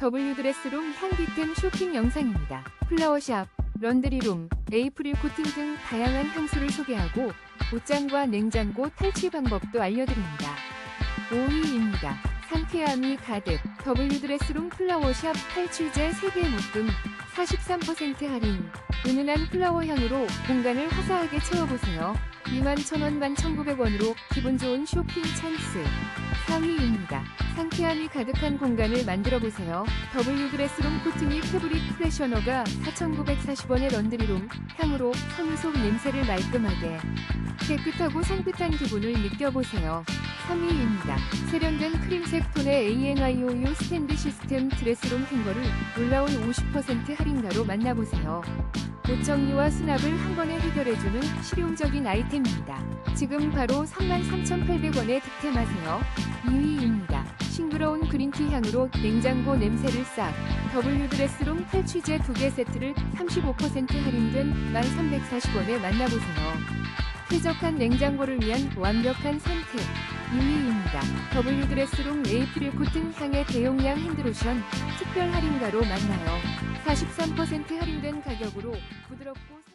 W드레스룸 향기템 쇼핑 영상입니다. 플라워샵, 런드리룸, 에이프릴 코팅 등 다양한 향수를 소개하고 옷장과 냉장고 탈취 방법도 알려드립니다. 5위입니다. 상쾌함이 가득 W드레스룸 플라워샵 탈취제 3개 묶음 43% 할인 은은한 플라워 향으로 공간을 화사하게 채워보세요. 21,000원 11,900원으로 기분 좋은 쇼핑 찬스 4위입니다. 상쾌함이 가득한 공간을 만들어보세요. W드레스룸 코트니 패브릭 프레셔너가 4,940원의 런드리룸 향으로 섬유속 냄새를 말끔하게 깨끗하고 산뜻한 기분을 느껴보세요. 3위입니다. 세련된 크림색 톤의 ANIOU 스탠드 시스템 드레스룸 행거를 놀라운 50% 할인가로 만나보세요. 옷 정리와 수납을 한 번에 해결해주는 실용적인 아이템입니다. 지금 바로 33,800원에 득템하세요. 2위입니다. 싱그러운 그린티 향으로 냉장고 냄새를 싹 W드레스룸 탈취제 2개 세트를 35% 할인된 1,340원에 만나보세요. 쾌적한 냉장고를 위한 완벽한 선택 2위입니다. W드레스룸 에이프릴 코튼 향의 대용량 핸드로션 특별 할인가로 만나요. 43% 할인된 가격으로 부드럽고